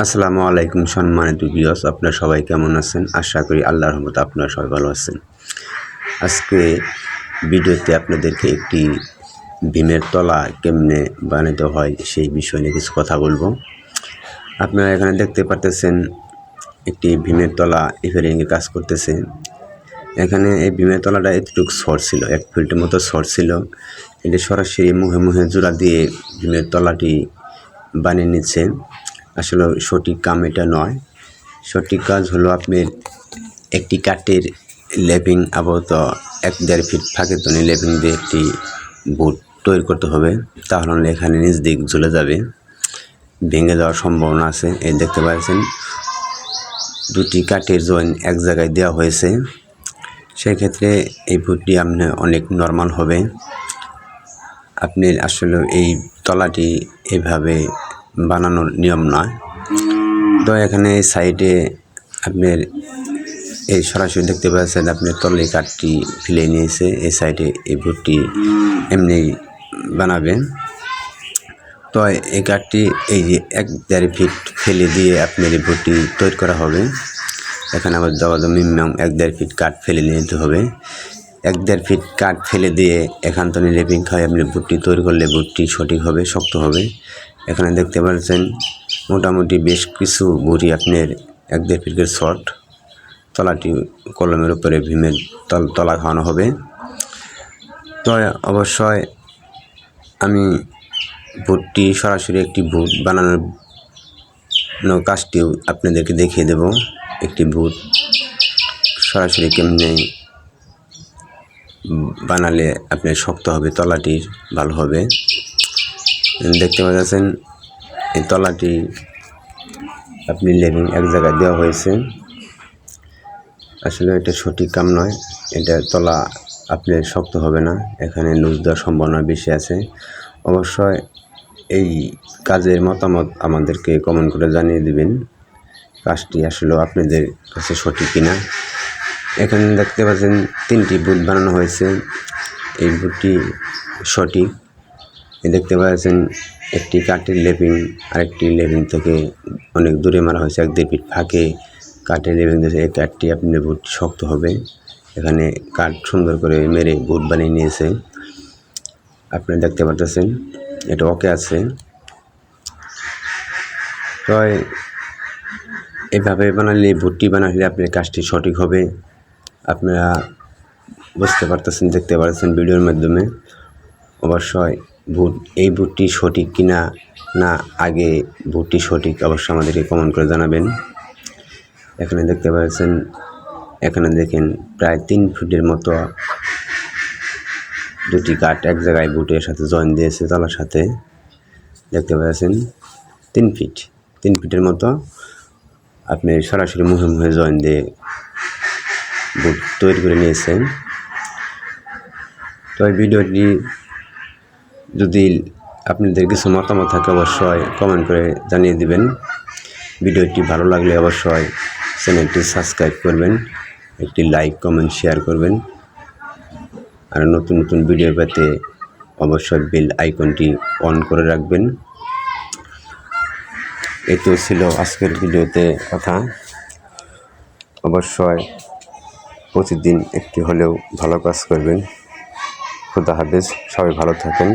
আসসালামু আলাইকুম সম্মানিত বিয়স আপনারা সবাই কেমন আছেন? আশা করি আল্লাহর রহমতে আপনারা সবাই ভালো আছেন। আজকে ভিডিওতে আপনাদেরকে একটি ভীমের তলা কেমনে বানাতে হয় সেই বিষয় নিয়ে কিছু কথা বলব। আপনারা এখানে দেখতে পারতেছেন, একটি ভীমের তলা ইফারিংয়ে কাজ করতেছে। এখানে এই ভীমের তলাটা এতটুকু সর ছিল, এক ফিল্টের মতো সর ছিল। এটি সরাসরি মুখে মুখে জোড়া দিয়ে ভীমের তলাটি বানিয়ে নিচ্ছে। আসলে সঠিক কাম এটা নয়। সঠিক কাজ হলো আপনার একটি কাঠের লেপিং আপাতত এক দেড় ফিট ফাঁকে তনি লেপিং দিয়ে একটি বুট তৈরি করতে হবে। তাহলে এখানে নিচ দিক ঝুলে যাবে। ভেঙে যাওয়ার সম্ভাবনা আছে এই দেখতে পাচ্ছেন। দুটি কাঠের জয়েন এক জায়গায় দেওয়া হয়েছে। সেক্ষেত্রে এই বুটটি আপনার অনেক নর্মাল হবে। আপনি আসলে এই তলাটি এইভাবে বানানোর নিয়ম নয়। তো এখানে সাইডে আপনার এই সরাসরি দেখতে পাচ্ছেন আপনার তলে কাঠটি ফেলে নিয়েছে। এই সাইডে এই বুটটি এমনি বানাবেন। তো এই কাঠটি এই যে এক দেড় ফিট ফেলে দিয়ে আপনার এই বুটটি তৈরি করা হবে। এখানে আবার দেওয়া মিনিমাম এক দেড় ফিট কাঠ ফেলে নিতে হবে। এক দেড় ফিট কাঠ ফেলে দিয়ে এখান থেকে লেপিং খাওয়াই আপনি বুটটি তৈরি করলে বুটটি সঠিক হবে, শক্ত হবে। এখানে দেখতে পাচ্ছেন মোটামুটি বেশ কিছু বুড়ি আপনার এক দেড় ফিটের শর্ট। তলাটি কলমের উপরে ভীমের তল তলা খাওয়ানো হবে। তো অবশ্যই আমি বুটটি সরাসরি একটি বুট বানানোর কাজটিও আপনাদেরকে দেখিয়ে দেব। একটি বুট সরাসরি কেমনে বানালে আপনার শক্ত হবে, তলাটির ভালো হবে। দেখতে পাচ্ছেন এই তলাটি আপনি লেভিং এক জায়গায় দেওয়া হয়েছে। আসলে এটা সঠিক কাম নয়, এটা তলা আপনি শক্ত হবে না, এখানে লুজ দেওয়ার সম্ভাবনা বেশি আছে। অবশ্যই এই কাজের মতামত আমাদেরকে কমেন্ট করে জানিয়ে দিবেন, কাজটি আসলে আপনাদের কাছে সঠিক কিনা। এখানে দেখতে পাচ্ছেন, তিনটি বুট বানানো হয়েছে, এই বুটটি সঠিক। দেখতে পাচ্ছেন একটি কাঠের লেপিং আরেকটি লেপিং থেকে অনেক দূরে মারা হয়েছে, এক দেড় ফাঁকে। কাঠের লেপিং দিয়েছে এই কাঠটি আপনি বুট শক্ত হবে। এখানে কাঠ সুন্দর করে মেরে বুট বানিয়ে নিয়েছে। আপনি দেখতে পাচ্ছেন এটা ওকে আছে। তো এভাবে বানালে বুটটি বানালে আপনার কাজটি সঠিক হবে। আপনারা বুঝতে পারতেছেন, দেখতে পারতেছেন ভিডিওর মাধ্যমে। অবশ্যই বুট এই বুটটি সঠিক কিনা না, আগে বুটটি সঠিক অবশ্যই আমাদেরকে কমেন্ট করে জানাবেন। এখানে দেখতে পাচ্ছেন, এখানে দেখেন প্রায় তিন ফুটের মতো দুটি কাঠ এক জায়গায় বুটের সাথে জয়েন দিয়েছে তলার সাথে। দেখতে পাচ্ছেন, তিন ফিট তিন ফিটের মতো আপনি সরাসরি মুখে মুখে জয়েন দিয়ে বুট তৈরি করে নিয়েছেন। তো এই ভিডিওটি যদি আপনাদের কিছু মতামত থাকে অবশ্যই কমেন্ট করে জানিয়ে দিবেন। ভিডিওটি ভালো লাগলে অবশ্যই চ্যানেলটি সাবস্ক্রাইব করবেন, একটি লাইক কমেন্ট শেয়ার করবেন। আর নতুন নতুন ভিডিও পেতে অবশ্যই বেল আইকনটি অন করে রাখবেন। এতো ছিল আজকের ভিডিওতে কথা। অবশ্যই প্রতিদিন একটি হলেও ভালো কাজ করবেন। খুদা হাফেজ, সবাই ভালো থাকেন।